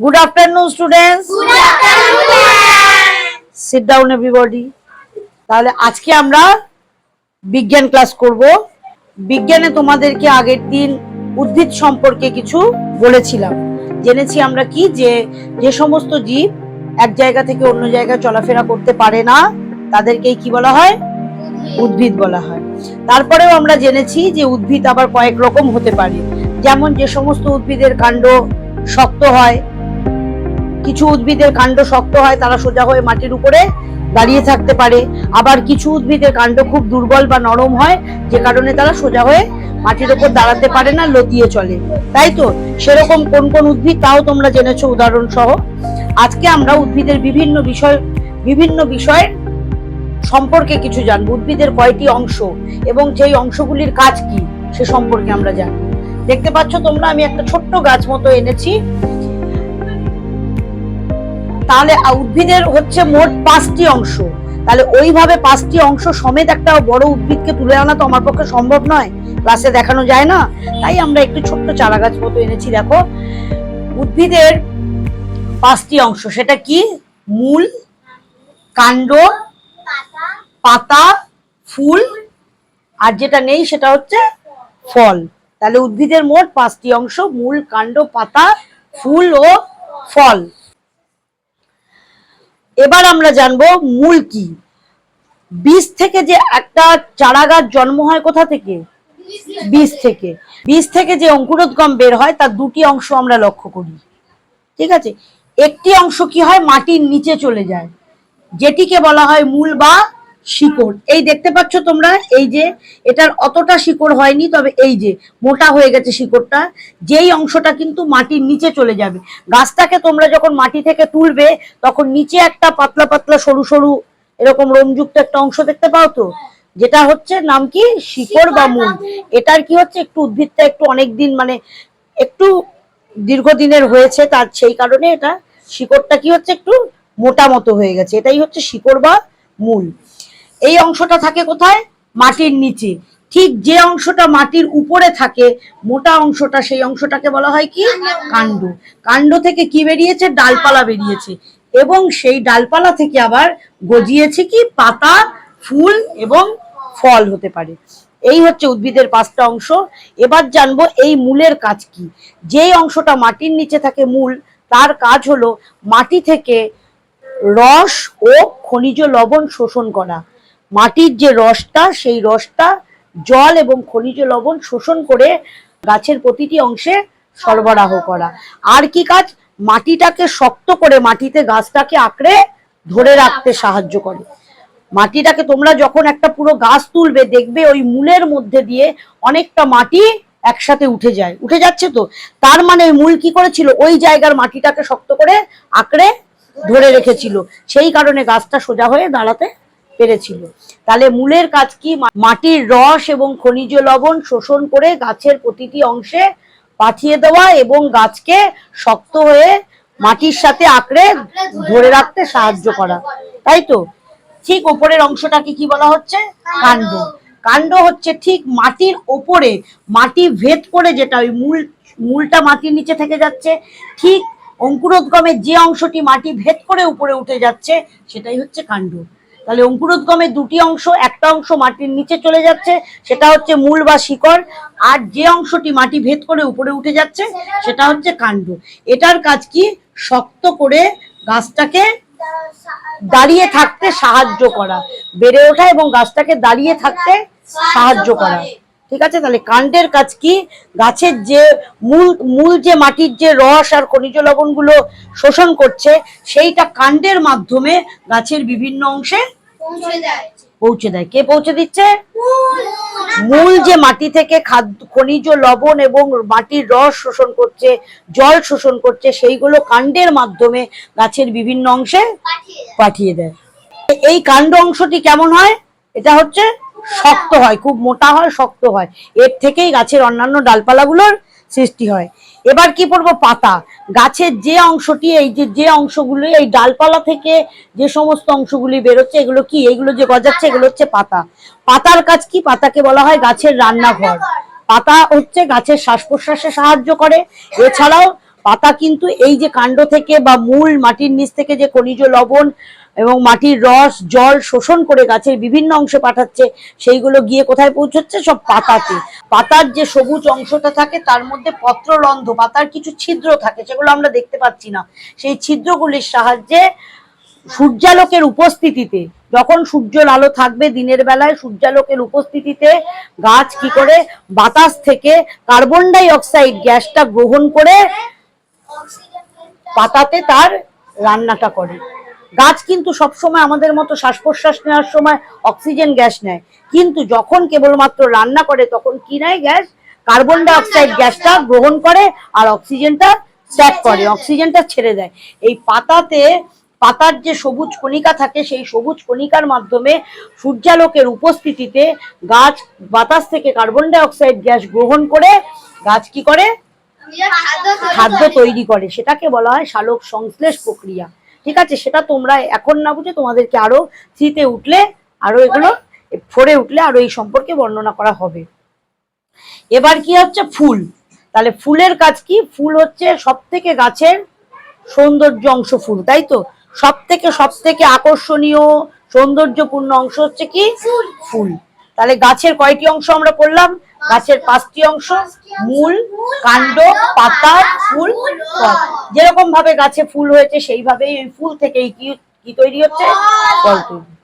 Good afternoon, students. Sit down, everybody. তাহলে আজকে আমরা বিজ্ঞান ক্লাস করব। বিজ্ঞানে তোমাদেরকে আগের দিন উদ্ভিদ সম্পর্কে কিছু বলেছিলাম। জেনেছি আমরা কি যে যে সমস্ত জীব এক জায়গা থেকে অন্য জায়গায় চলাফেরা করতে পারে না তাদেরকেই কি বলা হয়? উদ্ভিদ বলা হয়। তারপরেও আমরা জেনেছি যে উদ্ভিদ আবার কয়েক রকম হতে পারে। যেমন যে সমস্ত উদ্ভিদের কাণ্ড শক্ত হয় কিছু উদ্ভিদের কাণ্ড শক্ত হয়, তারা সোজা হয়ে মাটির উপরে দাঁড়িয়ে থাকতে পারে। আবার কিছু উদ্ভিদের কাণ্ড খুব দুর্বল বা নরম হয়, যে কারণে তারা সোজা হয়ে মাটির উপর দাঁড়াতে পারে না, লতিয়ে চলে। তাই তো? সেরকম কোন কোন উদ্ভিদ তাও তোমরা জেনেছো উদাহরণ সহ আজকে আমরা উদ্ভিদের বিভিন্ন বিষয় বিভিন্ন বিষয় সম্পর্কে কিছু জানব। উদ্ভিদের কয়টি অংশ এবং সেই অংশগুলির কাজ কি, সে সম্পর্কে আমরা জানব। দেখতে পাচ্ছ তোমরা, আমি একটা ছোট্ট গাছ মতো এনেছি। তাহলে উদ্ভিদের হচ্ছে মোট পাঁচটি অংশ। তাহলে ওইভাবে পাঁচটি অংশ সমেত একটা বড় উদ্ভিদকে তুলে আনা তো আমার পক্ষে সম্ভব নয়। ক্লাসে দেখানো যায় না। তাই আমরা একটু ছোট্ট চারা গাছ মতো এনেছি, দেখো। উদ্ভিদের পাঁচটি অংশ, সেটা কি? মূল, কাণ্ড, পাতা, ফুল, আর যেটা নেই সেটা হচ্ছে ফল। তাহলে উদ্ভিদের মোট পাঁচটি অংশ, মূল, কাণ্ড, পাতা, ফুল ও ফল। এবার আমরা জানব মূল কি? বীজ থেকে যে একটা চারা গাছ জন্ম হয় কোথা থেকে? বীজ থেকে। বীজ থেকে যে অঙ্কুরোদ্গম বের হয়, তার দুটি অংশ আমরা লক্ষ্য করি। ঠিক আছে? একটি অংশ কি হয়? মাটির নিচে চলে যায়। যেটিকে বলা হয় মূল বা শিকড়। এই দেখতে পাচ্ছ তোমরা এই যে এটার অতটা শিকড় হয়নি তবে এই যে মোটা হয়ে গেছে শিকড়টা যেই অংশটা কিন্তু মাটির নিচে চলে যাবে। গাছটাকে তোমরা যখন মাটি থেকে তুলবে তখন নিচে একটা পাতলা পাতলা সরু সরু এরকম রোমযুক্ত একটা অংশ দেখতে পাও তো? যেটা হচ্ছে নাম কি? শিকড় বা মূল। এটার কি হচ্ছে? একটু উদ্ভিদটা একটু অনেক দিন মানে একটু দীর্ঘদিনের হয়েছে তার সেই কারণে এটা শিকড়টা কি হচ্ছে? একটু মোটা মতো হয়ে গেছে। এটাই হচ্ছে শিকড় বা মূল। এই অংশটা থাকে কোথায়? মাটির নিচে। ঠিক যে অংশটা মাটির উপরে থাকে, মোটা অংশটা সেই অংশটাকে বলা হয় কি? কাণ্ড। কাণ্ড থেকে কি বেরিয়েছে? ডালপালা বেরিয়েছে। এবং সেই ডালপালা থেকে আবার গজিয়েছে কি? পাতা, ফুল এবং ফল হতে পারে। এই হচ্ছে উদ্ভিদের পাঁচটা অংশ। এবার জানব এই মূলের কাজ কি? যেই অংশটা মাটির নিচে থাকে মূল, তার কাজ হলো মাটি থেকে রস ও খনিজ লবণ শোষণ করা। মাটির যে রসটা, সেই রসটা জল এবং খনিজ লবণ শোষণ করে গাছের প্রতিটি অংশে সরবরাহ করা। আর কি কাজ? মাটিটাকে শক্ত করে মাটিতে গাছটাকে আঁকড়ে ধরে রাখতে সাহায্য করে। মাটিটাকে তোমরা যখন একটা পুরো গাছ তুলবে, দেখবে ওই মূলের মধ্যে দিয়ে অনেকটা মাটি একসাথে উঠে যায়। উঠে যাচ্ছে তো? তার মানে ওই মূল কি করেছিল? ওই জায়গার মাটিটাকে শক্ত করে আঁকড়ে ধরে রেখেছিল। সেই কারণে গাছটা সোজা হয়ে দাঁড়াতে পেরেছিল। তাহলে মূলের কাজ কি? মাটির রস এবং খনিজ লবণ শোষণ করে গাছের প্রতিটি অংশে পাঠিয়ে দেওয়া এবং গাছকে শক্ত হয়ে মাটির সাথে আঁকড়ে ধরে রাখতে সাহায্য করা। তাই তো? ঠিক ওপরের অংশটাকে কি বলা হচ্ছে? কাণ্ড। কাণ্ড হচ্ছে ঠিক মাটির ওপরে, মাটি ভেদ করে যেটা ওই মূল, মূলটা মাটির নিচে থেকে যাচ্ছে, ঠিক অঙ্কুরোদ্গমের যে অংশটি মাটি ভেদ করে উপরে উঠে যাচ্ছে, সেটাই হচ্ছে কাণ্ড। তাহলে অঙ্কুরোদ্গমের দুটি অংশ, একটা অংশ মাটির নিচে চলে যাচ্ছে, সেটা হচ্ছে মূল বা শিকড়, আর যে অংশটি মাটি ভেদ করে উপরে উঠে যাচ্ছে, সেটা হচ্ছে কাণ্ড। এটার কাজ কি? শক্ত করে গাছটাকে দাঁড়িয়ে থাকতে সাহায্য করা। বেড়ে ওঠা এবং গাছটাকে দাঁড়িয়ে থাকতে সাহায্য করা। ঠিক আছে? তাহলে কাণ্ডের কাজ কি? গাছের যে মূল মূল যে মাটির যে রস আর খনিজ লবণগুলো শোষণ করছে, সেইটা কাণ্ডের মাধ্যমে গাছের বিভিন্ন অংশে পৌঁছে দেয়। কে পৌঁছে দিচ্ছে? মূল। যে মাটি থেকে খাদ্য খনিজ লবণ এবং মাটির রস শোষণ করছে জল শোষণ করছে সেইগুলো কাণ্ডের মাধ্যমে গাছের বিভিন্ন অংশে পাঠিয়ে দেয়। এই কাণ্ড অংশটি কেমন হয়? এটা হচ্ছে শক্ত হয় খুব মোটা হয় শক্ত হয়। এর থেকেই গাছের অন্যান্য ডালপালাগুলোর সৃষ্টি হয়। এবার কি পড়ব? পাতা। গাছের যে অংশটি, এই যে যে অংশগুলো, এই ডালপালা থেকে যে সমস্ত অংশগুলি বেরোচ্ছে, এগুলো কি? এগুলো যে গজাচ্ছে, এগুলো হচ্ছে পাতা। পাতার কাজ কি? পাতাকে বলা হয় গাছের রান্নাঘর। পাতা হচ্ছে গাছের শ্বাস প্রশ্বাসে সাহায্য করে। এছাড়াও পাতা কিন্তু এই যে কাণ্ড থেকে বা মূল মাটির নিচ থেকে যে খনিজ লবণ এবং মাটির রস, জল শোষণ করে গাছের বিভিন্ন অংশে পাঠাচ্ছে, সেইগুলো গিয়ে কোথায় পৌঁছচ্ছে? সব পাতাতে। পাতার যে সবুজ অংশটা থাকে, তার মধ্যে পত্ররন্ধ্র পাতার কিছু ছিদ্র থাকে, সেগুলো আমরা দেখতে পাচ্ছি না। সেই ছিদ্রগুলির সাহায্যে সূর্যালোকের উপস্থিতিতে, যখন সূর্যের আলো থাকবে দিনের বেলায়, সূর্যালোকের উপস্থিতিতে গাছ কি করে? বাতাস থেকে কার্বন ডাই অক্সাইড গ্যাসটা গ্রহণ করে পাতাতে তার রান্নাটা করে। গাছ কিন্তু সবসময় আমাদের মতো শ্বাস প্রশ্বাস নেওয়ার সময় অক্সিজেন গ্যাস নেয়। কিন্তু যখন কেবলমাত্র রান্না করে তখন কি নেয় গ্যাস? কার্বন ডাই অক্সাইড গ্যাসটা গ্রহণ করে আর অক্সিজেনটা ত্যাগ করে অক্সিজেনটা ছেড়ে দেয়। এই পাতাতে পাতার যে সবুজ কণিকা থাকে সেই সবুজ কণিকার মাধ্যমে সূর্যালোকের উপস্থিতিতে গাছ বাতাস থেকে কার্বন ডাই অক্সাইড গ্যাস গ্রহণ করে গাছ কি করে? খাদ্য তৈরি করে। সেটাকে বলা হয় সালোক সংশ্লেষ প্রক্রিয়া। ঠিক আছে? সেটা তোমরা এখন না বুঝে তোমাদেরকে আরও থ্রিতে উঠলে আরও এগুলো ফোরে উঠলে আরও এই সম্পর্কে বর্ণনা করা হবে। এবার কি হচ্ছে? ফুল। তাহলে ফুলের কাজ কি? ফুল হচ্ছে সব থেকে গাছের সৌন্দর্য অংশ ফুল তাই তো? সব থেকে সব থেকে আকর্ষণীয় সৌন্দর্যপূর্ণ অংশ হচ্ছে কি? ফুল। তাহলে গাছের কয়টি অংশ আমরা করলাম? গাছের পাঁচটি অংশ, মূল, কাণ্ড, পাতা, ফুল, ফল। যেরকম ভাবে গাছে ফুল হয়েছে, সেইভাবেই ওই ফুল থেকেই কি কি তৈরি হচ্ছে? ফল তৈরি।